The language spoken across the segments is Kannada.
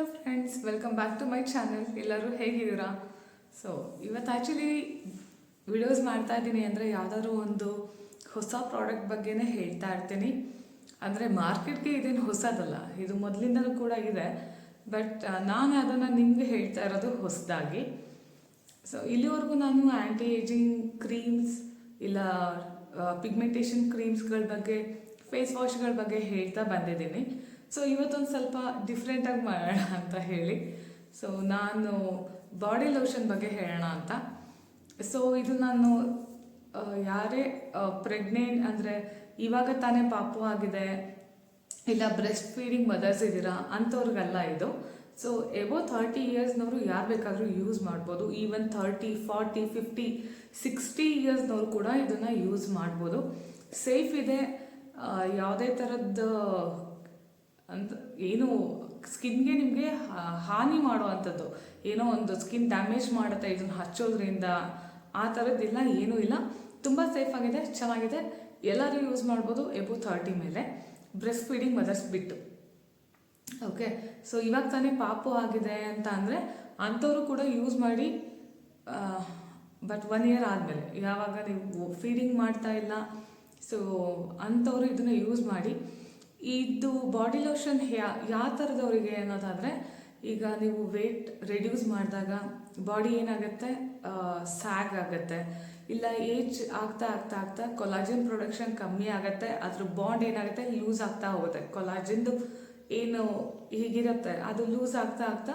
Hello friends welcome back to my channel ಎಲ್ಲರೂ ಹೇಗಿದ್ದೀರಾ? ಸೊ ಇವತ್ತು ಆ್ಯಕ್ಚುಲಿ ವಿಡಿಯೋಸ್ ಮಾಡ್ತಾ ಇದ್ದೀನಿ ಅಂದರೆ ಯಾವುದಾದ್ರು ಒಂದು ಹೊಸ ಪ್ರಾಡಕ್ಟ್ ಬಗ್ಗೆನೇ ಹೇಳ್ತಾ ಇರ್ತೀನಿ. ಅಂದರೆ ಮಾರ್ಕೆಟ್ಗೆ ಇದೇನು ಹೊಸದಲ್ಲ, ಇದು ಮೊದಲಿಂದಲೂ ಕೂಡ ಇದೆ. ಬಟ್ ನಾನು ಅದನ್ನು ನಿಮಗೆ ಹೇಳ್ತಾ ಇರೋದು ಹೊಸದಾಗಿ. ಸೊ ಇಲ್ಲಿವರೆಗೂ ನಾನು ಆ್ಯಂಟಿ ಏಜಿಂಗ್ ಕ್ರೀಮ್ಸ್ ಇಲ್ಲ ಪಿಗ್ಮೆಂಟೇಷನ್ ಕ್ರೀಮ್ಸ್ಗಳ ಬಗ್ಗೆ ಫೇಸ್ ವಾಶ್ಗಳ ಬಗ್ಗೆ ಹೇಳ್ತಾ ಬಂದಿದ್ದೀನಿ. ಸೊ ಇವತ್ತೊಂದು ಸ್ವಲ್ಪ ಡಿಫ್ರೆಂಟಾಗಿ ಮಾಡೋಣ ಅಂತ ಹೇಳಿ. ಸೊ ನಾನು ಬಾಡಿ ಲೋಷನ್ ಬಗ್ಗೆ ಹೇಳೋಣ ಅಂತ. ಸೊ ಇದು ನಾನು ಯಾರೇ ಪ್ರೆಗ್ನೆಂಟ್ ಅಂದರೆ ಇವಾಗ ತಾನೇ ಪಾಪು ಆಗಿದೆ, ಇಲ್ಲ ಬ್ರೆಸ್ಟ್ ಫೀಡಿಂಗ್ ಮದರ್ಸ್ ಇದ್ದೀರಾ ಅಂಥವ್ರಿಗೆಲ್ಲ ಇದು. ಸೊ ಎಬೋ ಥರ್ಟಿ ಇಯರ್ಸ್ನವರು ಯಾರು ಬೇಕಾದರೂ ಯೂಸ್ ಮಾಡ್ಬೋದು. Even thirty forty fifty sixty ಇಯರ್ಸ್ನವರು ಕೂಡ ಇದನ್ನು ಯೂಸ್ ಮಾಡ್ಬೋದು. ಸೇಫ್ ಇದೆ ಯಾವುದೇ ಥರದ್ದು ಅಂತ ಏನು ಸ್ಕಿನ್ಗೆ ನಿಮಗೆ ಹಾನಿ ಮಾಡುವಂಥದ್ದು. ಏನೋ ಒಂದು ಸ್ಕಿನ್ ಡ್ಯಾಮೇಜ್ ಮಾಡುತ್ತೆ, ಇದನ್ನು ಹಚ್ಚೋದ್ರಿಂದ ಆ ಥರದ್ದಿಲ್ಲ ಏನೂ ಇಲ್ಲ. ತುಂಬ ಸೇಫ್ ಆಗಿದೆ, ಚೆನ್ನಾಗಿದೆ. ಎಲ್ಲರೂ ಯೂಸ್ ಮಾಡ್ಬೋದು ಎಬೋ ಥರ್ಟಿ ಮೇಲೆ. ಬ್ರೆಸ್ಟ್ ಫೀಡಿಂಗ್ ಮದರ್ಸ್ ಬಿಟ್ಟು. ಓಕೆ ಸೊ ಇವಾಗ ತಾನೇ ಪಾಪು ಆಗಿದೆ ಅಂತ ಅಂದರೆ, ಅಂಥವರು ಕೂಡ ಯೂಸ್ ಮಾಡಿ ಬಟ್ ಒನ್ ಇಯರ್ ಆದಮೇಲೆ. ಯಾವಾಗ ನೀವು ಫೀಡಿಂಗ್ ಮಾಡ್ತಾ ಇಲ್ಲ ಸೊ ಅಂಥವರು ಇದನ್ನು ಯೂಸ್ ಮಾಡಿ. ಇದು ಬಾಡಿ ಲೋಷನ್ ಯಾ ಯಾವ ಥರದವರಿಗೆ ಅನ್ನೋದಾದರೆ, ಈಗ ನೀವು ವೆಯ್ಟ್ ರೆಡ್ಯೂಸ್ ಮಾಡಿದಾಗ ಬಾಡಿ ಏನಾಗುತ್ತೆ? ಸ್ಯಾಗ್ ಆಗುತ್ತೆ. ಇಲ್ಲ ಏಜ್ ಆಗ್ತಾ ಆಗ್ತಾ ಆಗ್ತಾ ಕೊಲಾಜಿನ್ ಪ್ರೊಡಕ್ಷನ್ ಕಮ್ಮಿ ಆಗುತ್ತೆ. ಅದ್ರ ಬಾಂಡ್ ಏನಾಗುತ್ತೆ? ಲೂಸ್ ಆಗ್ತಾ ಹೋಗುತ್ತೆ. ಕೊಲಾಜಿನ್ದು ಏನು ಹೀಗಿರುತ್ತೆ, ಅದು ಲೂಸ್ ಆಗ್ತಾ ಆಗ್ತಾ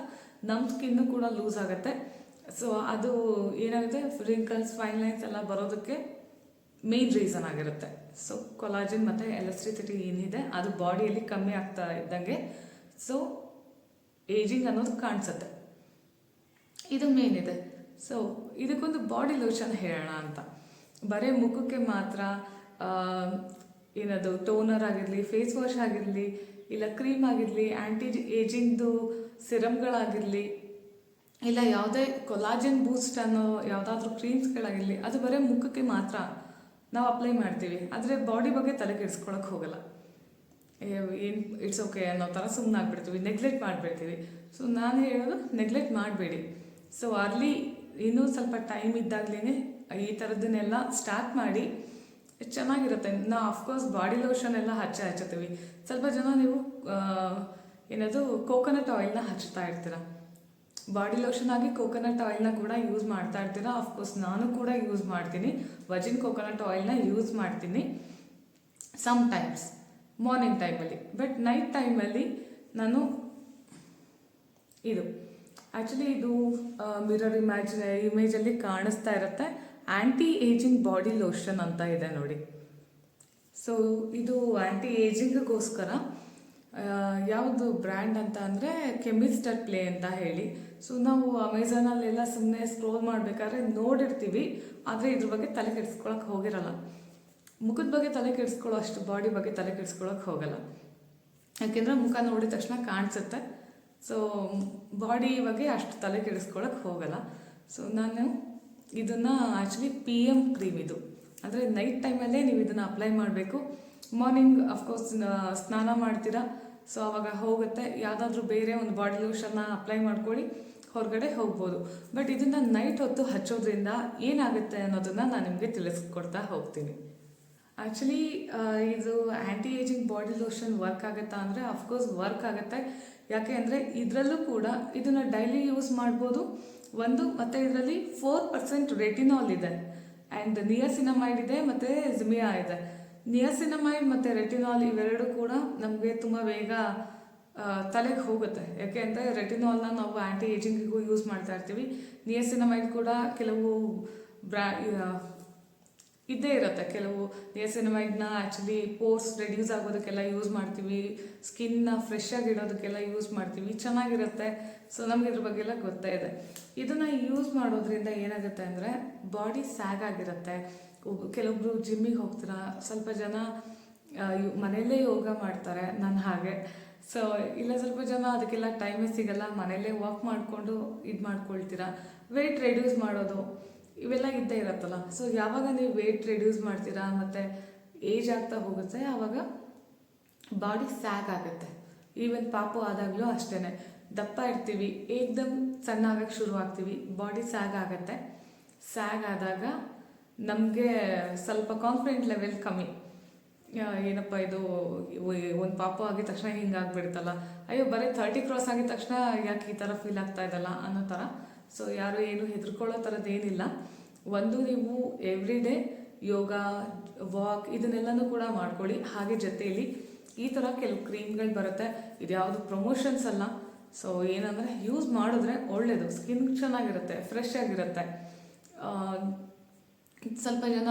ನಮ್ಮ ಸ್ಕಿನ್ನು ಕೂಡ ಲೂಸ್ ಆಗುತ್ತೆ. ಸೊ ಅದು ಏನಾಗುತ್ತೆ? ರಿಂಕಲ್ಸ್ ಫೈನ್ ಲೈನ್ಸ್ ಎಲ್ಲ ಬರೋದಕ್ಕೆ ಮೇನ್ ರೀಸನ್ ಆಗಿರುತ್ತೆ. ಸೊ ಕೊಲಾಜಿನ್ ಮತ್ತು ಎಲೆಸ್ಟ್ರಿಸಿಟಿ ಏನಿದೆ, ಅದು ಬಾಡಿಯಲ್ಲಿ ಕಮ್ಮಿ ಆಗ್ತಾ ಇದ್ದಂಗೆ. ಸೊ ಏಜಿಂಗ್ ಅನ್ನೋದು ಕಾಣಿಸುತ್ತೆ. ಇದು ಮೇನ್ ಇದೆ. ಸೊ ಇದಕ್ಕೊಂದು ಬಾಡಿ ಲೋಷನ್ ಹೇಳೋಣ ಅಂತ. ಬರೀ ಮುಖಕ್ಕೆ ಮಾತ್ರ ಏನದು ಟೋನರ್ ಆಗಿರಲಿ ಫೇಸ್ ವಾಶ್ ಆಗಿರಲಿ, ಇಲ್ಲ ಕ್ರೀಮ್ ಆಗಿರಲಿ ಆ್ಯಂಟಿ ಏಜಿಂಗ್ದು ಸಿರಮ್ಗಳಾಗಿರಲಿ ಇಲ್ಲ ಯಾವುದೇ ಕೊಲಾಜಿನ್ ಬೂಸ್ಟ್ ಅನ್ನೋ ಯಾವುದಾದ್ರೂ ಕ್ರೀಮ್ಸ್ಗಳಾಗಿರಲಿ ಅದು ಬರೀ ಮುಖಕ್ಕೆ ಮಾತ್ರ ನಾವು ಅಪ್ಲೈ ಮಾಡ್ತೀವಿ. ಆದರೆ ಬಾಡಿ ಬಗ್ಗೆ ತಲೆ ಕೆಡಿಸ್ಕೊಳಕ್ಕೆ ಹೋಗಲ್ಲ. ಏನು ಇಟ್ಸ್ ಓಕೆ ಅನ್ನೋ ಥರ ಸುಮ್ಮನೆ ಆಗ್ಬಿಡ್ತೀವಿ. ನೆಗ್ಲೆಕ್ಟ್ ಮಾಡಿಬಿಡ್ತೀವಿ. ಸೊ ನಾನು ಹೇಳೋದು ನೆಗ್ಲೆಕ್ಟ್ ಮಾಡಬೇಡಿ. ಸೊ ಅಲ್ಲಿ ಇನ್ನೂ ಸ್ವಲ್ಪ ಟೈಮ್ ಇದ್ದಾಗಲೇ ಈ ಥರದ್ದನ್ನೆಲ್ಲ ಸ್ಟಾರ್ಟ್ ಮಾಡಿ ಚೆನ್ನಾಗಿರುತ್ತೆ. ನಾವು ಅಫ್ಕೋರ್ಸ್ ಬಾಡಿ ಲೋಷನ್ ಎಲ್ಲ ಹಚ್ಚ ಹಚ್ಚುತ್ತೀವಿ. ಸ್ವಲ್ಪ ಜನ ನೀವು ಏನದು ಕೋಕೋನಟ್ ಆಯಿಲ್ನ ಹಚ್ತಾ ಇರ್ತೀರ? ಬಾಡಿ ಲೋಷನ್ ಆಗಿ ಕೋಕೋನಟ್ ಆಯಿಲ್ನ ಕೂಡ ಯೂಸ್ ಮಾಡ್ತಾ ಇರ್ತೀರಾ? ಅಫ್ಕೋರ್ಸ್ ನಾನು ಕೂಡ ಯೂಸ್ ಮಾಡ್ತೀನಿ. ವಜಿನ್ ಕೋಕೋನಟ್ ಆಯಿಲ್ನ ಯೂಸ್ ಮಾಡ್ತೀನಿ. ಸಮ್ ಟೈಮ್ಸ್ ಮಾರ್ನಿಂಗ್ ಟೈಮಲ್ಲಿ ಬಟ್ ನೈಟ್ ಟೈಮಲ್ಲಿ ನಾನು ಇದು ಆ್ಯಕ್ಚುಲಿ ಇದು ಮಿರರ್ ಇಮ್ಯಾಜ್ ಇಮೇಜಲ್ಲಿ ಕಾಣಿಸ್ತಾ ಇರುತ್ತೆ. ಆ್ಯಂಟಿ ಏಜಿಂಗ್ ಬಾಡಿ ಲೋಷನ್ ಅಂತ ಇದೆ ನೋಡಿ. ಸೊ ಇದು ಆ್ಯಂಟಿ ಏಜಿಂಗ್ಗೋಸ್ಕರ ಯಾವುದು ಬ್ರ್ಯಾಂಡ್ ಅಂತ ಅಂದರೆ ಕೆಮಿಸ್ಟರ್ ಪ್ಲೇ ಅಂತ ಹೇಳಿ. ಸೊ ನಾವು ಅಮೆಝಾನಲ್ಲೆಲ್ಲ ಸುಮ್ಮನೆ ಸ್ಕ್ರೋಲ್ ಮಾಡಬೇಕಾದ್ರೆ ನೋಡಿರ್ತೀವಿ. ಆದರೆ ಇದ್ರ ಬಗ್ಗೆ ತಲೆ ಕೆಡಿಸ್ಕೊಳಕ್ಕೆ ಹೋಗಿರಲ್ಲ. ಮುಖದ ಬಗ್ಗೆ ತಲೆ ಕೆಡಿಸ್ಕೊಳ್ಳೋ ಅಷ್ಟು ಬಾಡಿ ಬಗ್ಗೆ ತಲೆ ಕೆಡಿಸ್ಕೊಳಕ್ಕೆ ಹೋಗಲ್ಲ. ಯಾಕೆಂದರೆ ಮುಖ ನೋಡಿದ ತಕ್ಷಣ ಕಾಣಿಸುತ್ತೆ. ಸೊ ಬಾಡಿ ಬಗ್ಗೆ ಅಷ್ಟು ತಲೆ ಕೆಡಿಸ್ಕೊಳಕ್ಕೆ ಹೋಗಲ್ಲ. ಸೊ ನಾನು ಇದನ್ನು ಆ್ಯಕ್ಚುಲಿ ಪಿ ಎಂ ಕ್ರೀಮ್ ಇದು. ಅಂದರೆ ನೈಟ್ ಟೈಮಲ್ಲೇ ನೀವು ಇದನ್ನು ಅಪ್ಲೈ ಮಾಡಬೇಕು. ಮಾರ್ನಿಂಗ್ ಅಫ್ಕೋರ್ಸ್ ಸ್ನಾನ ಮಾಡ್ತೀರಾ? ಸೊ ಅವಾಗ ಹೋಗುತ್ತೆ. ಯಾವುದಾದ್ರೂ ಬೇರೆ ಒಂದು ಬಾಡಿ ಲೋಷನ್ನ ಅಪ್ಲೈ ಮಾಡ್ಕೊಳ್ಳಿ. ಹೊರಗಡೆ ಹೋಗ್ಬೋದು. ಬಟ್ ಇದನ್ನು ನೈಟ್ ಹೊತ್ತು ಹಚ್ಚೋದ್ರಿಂದ ಏನಾಗುತ್ತೆ ಅನ್ನೋದನ್ನು ನಾನು ನಿಮಗೆ ತಿಳಿಸ್ಕೊಡ್ತಾ ಹೋಗ್ತೀನಿ. ಆ್ಯಕ್ಚುಲಿ ಇದು anti ageing body lotion work ಆಗುತ್ತಾ ಅಂದರೆ ಅಫ್ಕೋರ್ಸ್ ವರ್ಕ್ ಆಗುತ್ತೆ. ಯಾಕೆ ಅಂದರೆ, ಇದರಲ್ಲೂ ಕೂಡ ಇದನ್ನು ಡೈಲಿ ಯೂಸ್ ಮಾಡ್ಬೋದು. ಒಂದು, ಮತ್ತು ಇದರಲ್ಲಿ ಫೋರ್ ಪರ್ಸೆಂಟ್ ರೆಟಿನಾಲ್ ಇದೆ. ಆ್ಯಂಡ್ ನಿಯಸಿನಮೈಡ್ ಇದೆ, ಮತ್ತು ಜಿಮಿಯಾ ಇದೆ. ನಿಯಸಿನಮೈಡ್ ಮತ್ತು ರೆಟಿನಾಲ್ ಇವೆರಡು ಕೂಡ ನಮಗೆ ತುಂಬ ಬೇಗ ತಲೆಗೆ ಹೋಗುತ್ತೆ. ಯಾಕೆ ಅಂದರೆ ರೆಟಿನಾಲ್ನ ನಾವು ಆ್ಯಂಟಿ ಏಜಿಂಗಿಗೂ ಯೂಸ್ ಮಾಡ್ತಾ ಇರ್ತೀವಿ. ನಿಯಸಿನಮೈಡ್ ಕೂಡ ಕೆಲವು ಬ್ರಾ ಇದ್ದೇ ಇರುತ್ತೆ. ಕೆಲವು ನಿಯಸಿನಮೈಡ್ನ ಆ್ಯಕ್ಚುಲಿ ಪೋರ್ಸ್ ರೆಡ್ಯೂಸ್ ಆಗೋದಕ್ಕೆಲ್ಲ ಯೂಸ್ ಮಾಡ್ತೀವಿ. ಸ್ಕಿನ್ನ ಫ್ರೆಶ್ ಆಗಿಡೋದಕ್ಕೆಲ್ಲ ಯೂಸ್ ಮಾಡ್ತೀವಿ. ಚೆನ್ನಾಗಿರುತ್ತೆ. ಸೊ ನಮ್ಗೆ ಇದ್ರ ಬಗ್ಗೆ ಎಲ್ಲ ಗೊತ್ತೇ ಇದೆ. ಇದನ್ನು ಯೂಸ್ ಮಾಡೋದ್ರಿಂದ ಏನಾಗುತ್ತೆ ಅಂದರೆ ಬಾಡಿ ಸ್ಯಾಗ್ ಆಗಿರುತ್ತೆ. ಕೆಲವೊಬ್ರು ಜಿಮ್ಮಿಗೆ ಹೋಗ್ತೀರಾ. ಸ್ವಲ್ಪ ಜನ ಮನೆಯಲ್ಲೇ ಯೋಗ ಮಾಡ್ತಾರೆ ನಾನು ಹಾಗೆ. ಸೊ ಇಲ್ಲ ಸ್ವಲ್ಪ ಜನ ಅದಕ್ಕೆಲ್ಲ ಟೈಮೇ ಸಿಗಲ್ಲ. ಮನೆಯಲ್ಲೇ ವಾಕ್ ಮಾಡಿಕೊಂಡು ಇದು ಮಾಡ್ಕೊಳ್ತೀರಾ. ವೆಯ್ಟ್ ರೆಡ್ಯೂಸ್ ಮಾಡೋದು, ಇವೆಲ್ಲ ಇದ್ದೇ ಇರತ್ತಲ್ಲ. ಸೊ ಯಾವಾಗ ನೀವು ವೆಯ್ಟ್ ರೆಡ್ಯೂಸ್ ಮಾಡ್ತೀರಾ? ಮತ್ತು ಏಜ್ ಆಗ್ತಾ ಹೋಗುತ್ತೆ ಆವಾಗ ಬಾಡಿ ಸ್ಯಾಗ್ ಆಗುತ್ತೆ. ಈವನ್ ಪಾಪು ಆದಾಗಲೂ ಅಷ್ಟೇ ದಪ್ಪ ಇರ್ತೀವಿ, ಏಕ್ದಮ್ ಸಣ್ಣ ಆಗಕ್ಕೆ ಶುರು ಆಗ್ತೀವಿ ಬಾಡಿ ಸ್ಯಾಗ್ ಆಗುತ್ತೆ. ಸ್ಯಾಗ್ ಆದಾಗ ನಮಗೆ ಸ್ವಲ್ಪ ಕಾನ್ಫಿಡೆಂಟ್ ಲೆವೆಲ್ ಕಮ್ಮಿ. ಏನಪ್ಪ ಇದು ಒಂದು ಪಾಪ ಆಗಿದ ತಕ್ಷಣ ಹಿಂಗಾಗ್ಬಿಡ್ತಲ್ಲ. ಅಯ್ಯೋ, ಬರೀ ಥರ್ಟಿ ಕ್ರಾಸ್ ಆಗಿದ ತಕ್ಷಣ ಯಾಕೆ ಈ ಥರ ಫೀಲ್ ಆಗ್ತಾ ಇದಲ್ಲ ಅನ್ನೋ ಥರ ಸೊ ಯಾರು ಏನು ಹೆದರ್ಕೊಳ್ಳೋ ಥರದ್ದು ಏನಿಲ್ಲ. ಒಂದು ನೀವು ಎವ್ರಿ ಡೇ ಯೋಗ ವಾಕ್ ಇದನ್ನೆಲ್ಲನೂ ಕೂಡ ಮಾಡ್ಕೊಳ್ಳಿ. ಹಾಗೆ ಜೊತೆಯಲ್ಲಿ ಈ ಥರ ಕೆಲವು ಕ್ರೀಮ್ಗಳು ಬರುತ್ತೆ. ಇದು ಯಾವುದು ಪ್ರಮೋಷನ್ಸ್ ಅಲ್ಲ. ಸೊ ಏನಂದರೆ ಯೂಸ್ ಮಾಡಿದ್ರೆ ಒಳ್ಳೆಯದು ಸ್ಕಿನ್ ಚೆನ್ನಾಗಿರುತ್ತೆ ಫ್ರೆಶ್ ಆಗಿರುತ್ತೆ. ಸ್ವಲ್ಪ ಜನ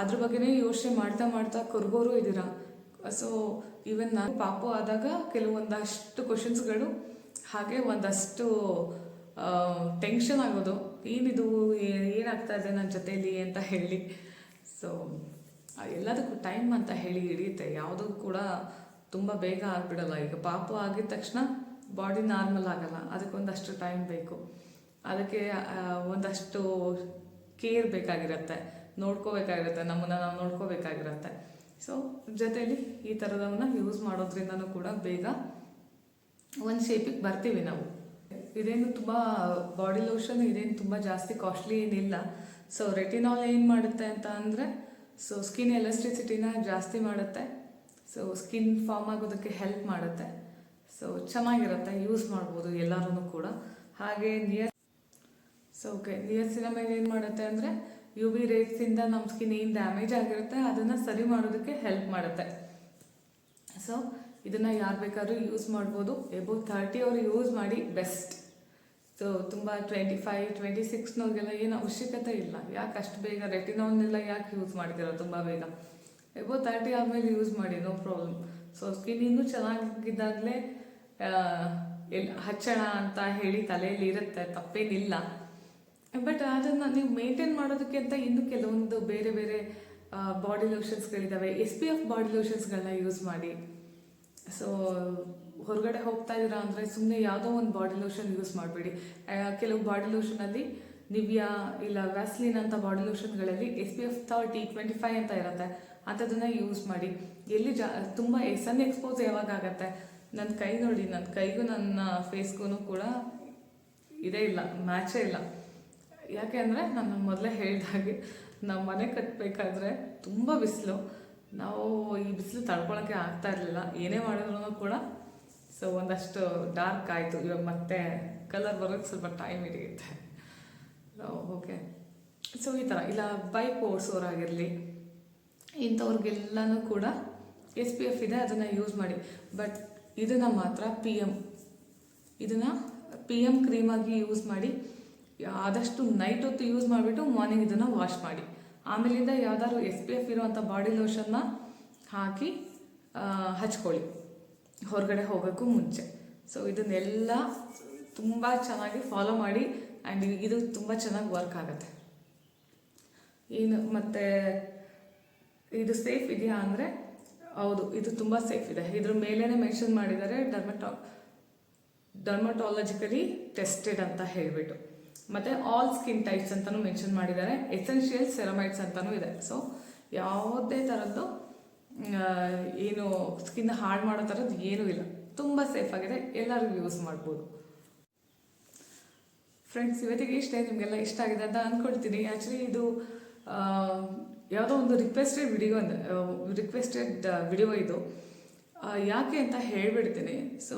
ಅದ್ರ ಬಗ್ಗೆನೇ ಯೋಚನೆ ಮಾಡ್ತಾ ಮಾಡ್ತಾ ಕೊರ್ಗೋರು ಇದ್ದೀರಾ? ಸೊ ಈವನ್ ನಾನು ಪಾಪು ಆದಾಗ ಕೆಲವೊಂದಷ್ಟು ಕ್ವಶನ್ಸ್ಗಳು ಹಾಗೆ ಒಂದಷ್ಟು ಟೆನ್ಷನ್ ಆಗೋದು. ಏನಿದು ಏನಾಗ್ತಾ ಇದೆ ನನ್ನ ಜೊತೆಯಲ್ಲಿ ಅಂತ ಹೇಳಿ. ಸೊ ಎಲ್ಲದಕ್ಕೂ ಟೈಮ್ ಅಂತ ಹೇಳಿ ಹಿಡಿಯುತ್ತೆ. ಯಾವುದೂ ಕೂಡ ತುಂಬ ಬೇಗ ಆಗಿಬಿಡಲ್ಲ. ಈಗ ಪಾಪು ಆಗಿದ ತಕ್ಷಣ ಬಾಡಿ ನಾರ್ಮಲ್ ಆಗಲ್ಲ. ಅದಕ್ಕೊಂದಷ್ಟು ಟೈಮ್ ಬೇಕು. ಅದಕ್ಕೆ ಒಂದಷ್ಟು ಕೇರ್ ಬೇಕಾಗಿರುತ್ತೆ ನೋಡ್ಕೋಬೇಕಾಗಿರುತ್ತೆ, ನಮ್ಮನ್ನು ನಾವು ನೋಡ್ಕೋಬೇಕಾಗಿರುತ್ತೆ. ಸೊ ಜೊತೆಯಲ್ಲಿ ಈ ಥರದವನ್ನ ಯೂಸ್ ಮಾಡೋದ್ರಿಂದನೂ ಕೂಡ ಬೇಗ ಒಂದು ಶೇಪಿಗೆ ಬರ್ತೀವಿ ನಾವು. ಇದೇನು ತುಂಬ ಬಾಡಿ ಲೋಷನ್ ಇದೇನು ತುಂಬ ಜಾಸ್ತಿ ಕಾಸ್ಟ್ಲಿ ಏನಿಲ್ಲ. ಸೊ ರೆಟಿನಾಲ್ ಏನು ಮಾಡುತ್ತೆ ಅಂತ ಅಂದರೆ ಸೊ ಸ್ಕಿನ್ ಎಲೆಸ್ಟ್ರಿಸಿಟಿನ ಜಾಸ್ತಿ ಮಾಡುತ್ತೆ. ಸೊ ಸ್ಕಿನ್ ಫಾರ್ಮ್ ಆಗೋದಕ್ಕೆ ಹೆಲ್ಪ್ ಮಾಡುತ್ತೆ. ಸೊ ಚೆನ್ನಾಗಿರುತ್ತೆ ಯೂಸ್ ಮಾಡ್ಬೋದು ಎಲ್ಲರೂ ಕೂಡ. ಹಾಗೆ ನಿಯರ್ ಸೊ ಓಕೆ ನಿಯರ್ಸಿನ ಮೇಲೆ ಏನು ಮಾಡುತ್ತೆ ಅಂದರೆ ಯು ವಿ ರೇಟ್ಸಿಂದ ನಮ್ಮ ಸ್ಕಿನ್ ಏನು ಡ್ಯಾಮೇಜ್ ಆಗಿರುತ್ತೆ, ಅದನ್ನು ಸರಿ ಮಾಡೋದಕ್ಕೆ ಹೆಲ್ಪ್ ಮಾಡುತ್ತೆ. ಸೊ ಇದನ್ನು ಯಾರು ಬೇಕಾದರೂ ಯೂಸ್ ಮಾಡ್ಬೋದು. ಎಬೋ ಥರ್ಟಿ ಅವರು ಯೂಸ್ ಮಾಡಿ ಬೆಸ್ಟ್ ಸೊ ತುಂಬ ಟ್ವೆಂಟಿ ಫೈವ್ ಟ್ವೆಂಟಿ ಸಿಕ್ಸ್ನವ್ರಿಗೆಲ್ಲ ಏನು ಅವಶ್ಯಕತೆ ಇಲ್ಲ. ಯಾಕೆ ಅಷ್ಟು ಬೇಗ ರೆಟಿನವನ್ನೆಲ್ಲ ಯಾಕೆ ಯೂಸ್ ಮಾಡ್ತೀರ ತುಂಬ ಬೇಗ? ಎಬೋ ಥರ್ಟಿ ಆದಮೇಲೆ ಯೂಸ್ ಮಾಡಿ ನೋ ಪ್ರಾಬ್ಲಮ್ ಸೊ ಸ್ಕಿನ್ ಇನ್ನೂ ಚೆನ್ನಾಗಿದ್ದಾಗಲೇ ಎಲ್ಲಿ ಹಚ್ಚೋಣ ಅಂತ ಹೇಳಿ ತಲೆಯಲ್ಲಿ ಇರುತ್ತೆ, ತಪ್ಪೇನಿಲ್ಲ. ಬಟ್ ಅದನ್ನು ನೀವು ಮೇಂಟೈನ್ ಮಾಡೋದಕ್ಕೆ ಅಂತ ಇನ್ನು ಕೆಲವೊಂದು ಬೇರೆ ಬೇರೆ ಬಾಡಿ ಲೋಷನ್ಸ್ಗಳಿದ್ದಾವೆ ಎಸ್ ಪಿ ಎಫ್ ಬಾಡಿ ಲೋಷನ್ಸ್ಗಳನ್ನ ಯೂಸ್ ಮಾಡಿ. ಸೊ ಹೊರಗಡೆ ಹೋಗ್ತಾ ಇದ್ದೀರಾ ಅಂದರೆ ಸುಮ್ಮನೆ ಯಾವುದೋ ಒಂದು ಬಾಡಿ ಲೋಷನ್ ಯೂಸ್ ಮಾಡಬೇಡಿ. ಕೆಲವು ಬಾಡಿ ಲೋಷನಲ್ಲಿ ನಿವ್ಯಾ ಇಲ್ಲ ವ್ಯಾಸ್ಲಿನ್ ಅಂತ body ಲೋಷನ್ಗಳಲ್ಲಿ S P F thirty twenty five ಅಂತ ಇರುತ್ತೆ. ಅಂಥದ್ದನ್ನು ಯೂಸ್ ಮಾಡಿ. ಎಲ್ಲಿ ಜಾ, ತುಂಬ ಸನ್ ಎಕ್ಸ್ಪೋಸ್ ಯಾವಾಗ ಆಗುತ್ತೆ? ನನ್ನ ಕೈ ನೋಡಿ ನನ್ನ ಕೈಗೂ ನನ್ನ ಫೇಸ್ಗೂ ಕೂಡ ಇದೇ ಇಲ್ಲ ಮ್ಯಾಚೇ ಇಲ್ಲ. ಯಾಕೆ ಅಂದರೆ ನಾನು ಮೊದಲೇ ಹೇಳಿದ ಹಾಗೆ ನಾವು ಮನೆ ಕಟ್ಟಬೇಕಾದ್ರೆ ತುಂಬ ಬಿಸಿಲು. ನಾವು ಈ ಬಿಸಿಲು ತಡ್ಕೊಳಕ್ಕೆ ಆಗ್ತಾ ಇರಲಿಲ್ಲ. ಏನೇ ಮಾಡಿದ್ರು ಕೂಡ ಸೊ ಒಂದಷ್ಟು ಡಾರ್ಕ್ ಆಯಿತು. ಇವಾಗ ಮತ್ತೆ ಕಲರ್ ಬರೋಕ್ಕೆ ಸ್ವಲ್ಪ ಟೈಮ್ ಹಿಡಿಯುತ್ತೆ. ಓಕೆ ಸೊ ಈ ಥರ ಇಲ್ಲ ಬೈಕ್ ಓಡಿಸೋರಾಗಿರಲಿ ಇಂಥವ್ರಿಗೆಲ್ಲನೂ ಕೂಡ ಎಸ್ ಪಿ ಎಫ್ ಇದೆ, ಅದನ್ನು ಯೂಸ್ ಮಾಡಿ. ಬಟ್ ಇದನ್ನು ಮಾತ್ರ ಪಿ ಎಂ ಇದನ್ನು ಪಿ ಎಂ ಕ್ರೀಮಾಗಿ ಯೂಸ್ ಮಾಡಿ. ಆದಷ್ಟು ನೈಟ್ ಹೊತ್ತು ಯೂಸ್ ಮಾಡಿಬಿಟ್ಟು ಮಾರ್ನಿಂಗ್ ಇದನ್ನು ವಾಶ್ ಮಾಡಿ. ಆಮೇಲಿಂದ ಯಾವ್ದಾದ್ರು ಎಸ್ ಪಿ ಎಫ್ ಇರುವಂಥ ಬಾಡಿ ಲೋಷನ್ನ ಹಾಕಿ ಹಚ್ಕೊಳ್ಳಿ. ಹೊರಗಡೆ ಹೋಗೋಕ್ಕೂ ಮುಂಚೆ. ಸೊ ಇದನ್ನೆಲ್ಲ ತುಂಬ ಚೆನ್ನಾಗಿ ಫಾಲೋ ಮಾಡಿ ಆ್ಯಂಡ್ ಇದು ತುಂಬ ಚೆನ್ನಾಗಿ ವರ್ಕ್ ಆಗುತ್ತೆ. ಏನು ಮತ್ತು ಇದು ಸೇಫ್ ಇದೆಯಾ ಅಂದರೆ, ಹೌದು, ಇದು ತುಂಬ ಸೇಫ್ ಇದೆ. ಇದ್ರ ಮೇಲೇ ಮೆನ್ಷನ್ ಮಾಡಿದ್ದಾರೆ ಡರ್ಮಟಾ ಡರ್ಮಟಾಲಜಿಕಲಿ ಟೆಸ್ಟೆಡ್ ಅಂತ ಹೇಳಿಬಿಟ್ಟು. ಮತ್ತು ಆಲ್ ಸ್ಕಿನ್ ಟೈಪ್ಸ್ ಅಂತಲೂ ಮೆನ್ಷನ್ ಮಾಡಿದ್ದಾರೆ. ಎಸೆನ್ಷಿಯಲ್ ಸೆರಮೈಡ್ಸ್ ಅಂತಲೂ ಇದೆ. ಸೊ ಯಾವುದೇ ಥರದ್ದು ಏನು ಸ್ಕಿನ್ ಹಾಳು ಮಾಡೋ ಥರದ್ದು ಏನೂ ಇಲ್ಲ. ತುಂಬ ಸೇಫ್ ಆಗಿದೆ. ಎಲ್ಲರೂ ಯೂಸ್ ಮಾಡ್ಬೋದು. ಫ್ರೆಂಡ್ಸ್ ಇವತ್ತಿಗೆ ಇಷ್ಟೇ. ನಿಮಗೆಲ್ಲ ಇಷ್ಟ ಆಗಿದೆ ಅಂತ ಅಂದ್ಕೊಳ್ತೀನಿ ಆ್ಯಕ್ಚುಲಿ ಇದು ಯಾವುದೋ ಒಂದು ರಿಕ್ವೆಸ್ಟೆಡ್ ವಿಡಿಯೋ ರಿಕ್ವೆಸ್ಟೆಡ್ ವಿಡಿಯೋ ಇದು. ಯಾಕೆ ಅಂತ ಹೇಳಿಬಿಡ್ತೀನಿ. ಸೊ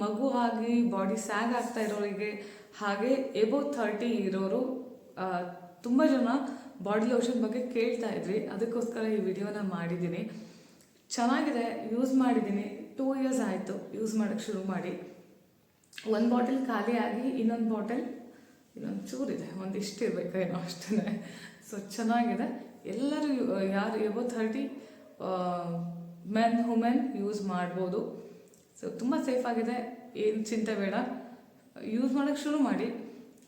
ಮಗು ಆಗಿ ಬಾಡಿ ಸ್ಯಾಗ್ ಆಗ್ತಾ ಇರೋರಿಗೆ, ಹಾಗೆ ಎಬೋ ಥರ್ಟಿ ಇರೋರು ತುಂಬ ಜನ ಬಾಡಿ ಲೋಷನ್ ಬಗ್ಗೆ ಕೇಳ್ತಾ ಇದ್ವಿ ಅದಕ್ಕೋಸ್ಕರ ಈ ವಿಡಿಯೋನ ಮಾಡಿದ್ದೀನಿ. ಚೆನ್ನಾಗಿದೆ ಯೂಸ್ ಮಾಡಿದ್ದೀನಿ. ಟೂ ಇಯರ್ಸ್ ಆಯಿತು ಯೂಸ್ ಮಾಡೋಕ್ಕೆ ಶುರು ಮಾಡಿ. ಒಂದು ಬಾಟಲ್ ಖಾಲಿ ಆಗಿ ಇನ್ನೊಂದು ಬಾಟಲ್ ಇನ್ನೊಂದು ಚೂರಿದೆ ಒಂದಿಷ್ಟು ಏನೋ ಅಷ್ಟೇ ಸೊ ಚೆನ್ನಾಗಿದೆ. ಎಲ್ಲರೂ, ಯಾರು above thirty men women use ಮಾಡ್ಬೋದು. ಸೊ ತುಂಬ ಸೇಫ್ ಆಗಿದೆ. ಏನು ಚಿಂತೆ ಬೇಡ. ಯೂಸ್ ಮಾಡೋಕ್ಕೆ ಶುರು ಮಾಡಿ.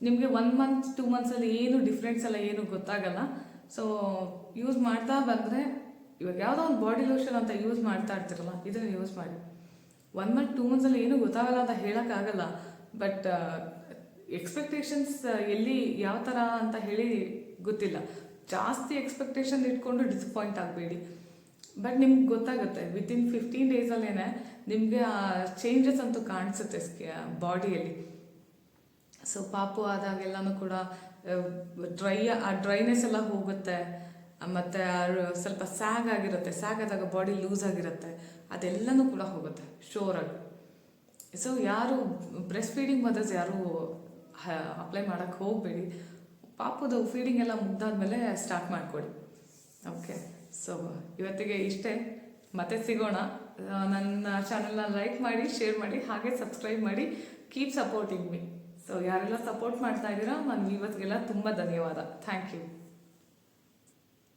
ನಿಮಗೆ ಒನ್ ಮಂತ್ ಟೂ ಮಂತ್ಸಲ್ಲಿ ಏನು ಡಿಫ್ರೆನ್ಸ್ ಎಲ್ಲ ಏನು ಗೊತ್ತಾಗಲ್ಲ. ಸೊ ಯೂಸ್ ಮಾಡ್ತಾ ಬಂದರೆ ಇವಾಗ ಯಾವುದೋ ಒಂದು ಬಾಡಿ ಲೋಷನ್ ಅಂತ ಯೂಸ್ ಮಾಡ್ತಾ ಇರ್ತಿರಲ್ಲ, ಇದನ್ನು ಯೂಸ್ ಮಾಡಿ. ಒನ್ ಮಂತ್ ಟೂ ಮಂತ್ಸಲ್ಲಿ ಏನೂ ಗೊತ್ತಾಗಲ್ಲ ಅಂತ ಹೇಳೋಕ್ಕಾಗಲ್ಲ ಬಟ್ ಎಕ್ಸ್ಪೆಕ್ಟೇಷನ್ಸ್ ಎಲ್ಲಿ ಯಾವ ಥರ ಅಂತ ಹೇಳಿ ಗೊತ್ತಿಲ್ಲ. ಜಾಸ್ತಿ ಎಕ್ಸ್ಪೆಕ್ಟೇಷನ್ ಇಟ್ಕೊಂಡು ಡಿಸಪಾಯಿಂಟ್ ಆಗಬೇಡಿ. ಬಟ್ ನಿಮ್ಗೆ ಗೊತ್ತಾಗುತ್ತೆ ವಿತಿನ್ ಫಿಫ್ಟೀನ್ ಡೇಸಲ್ಲೇ ನಿಮಗೆ ಆ ಚೇಂಜಸ್ ಅಂತೂ ಕಾಣಿಸುತ್ತೆ ಬಾಡಿಯಲ್ಲಿ. ಸೊ ಪಾಪು ಆದಾಗೆಲ್ಲನೂ ಕೂಡ ಡ್ರೈ, ಆ ಡ್ರೈನೆಸ್ ಎಲ್ಲ ಹೋಗುತ್ತೆ. ಮತ್ತು ಸ್ವಲ್ಪ ಸ್ಯಾಗ್ ಆಗಿರುತ್ತೆ ಸ್ಯಾಗ್ ಆದಾಗ ಬಾಡಿ ಲೂಸ್ ಆಗಿರುತ್ತೆ. ಅದೆಲ್ಲನೂ ಕೂಡ ಹೋಗುತ್ತೆ ಶೋರಾಗಿ ಸೊ ಯಾರು ಬ್ರೆಸ್ಟ್ ಫೀಡಿಂಗ್ ಮದರ್ಸ್ ಯಾರು ಅಪ್ಲೈ ಮಾಡೋಕ್ಕೆ ಹೋಗಬೇಡಿ. ಪಾಪುದು ಫೀಡಿಂಗ್ ಎಲ್ಲ ಮುಗ್ದಾದ್ಮೇಲೆ ಸ್ಟಾರ್ಟ್ ಮಾಡಿಕೊಡಿ. ಓಕೆ ಸೊ ಇವತ್ತಿಗೆ ಇಷ್ಟೇ. ಮತ್ತೆ ಸಿಗೋಣ. ನನ್ನ ಚಾನಲ್ನ ಲೈಕ್ ಮಾಡಿ ಶೇರ್ ಮಾಡಿ, ಹಾಗೆ ಸಬ್ಸ್ಕ್ರೈಬ್ ಮಾಡಿ. ಕೀಪ್ ಸಪೋರ್ಟಿಂಗ್ ಮೀ ಸೊ ಯಾರೆಲ್ಲ ಸಪೋರ್ಟ್ ಮಾಡ್ತಾ ಇದ್ದೀರಾ ನಾನು ಇವತ್ತಿಗೆಲ್ಲ ತುಂಬ ಧನ್ಯವಾದ. Thank you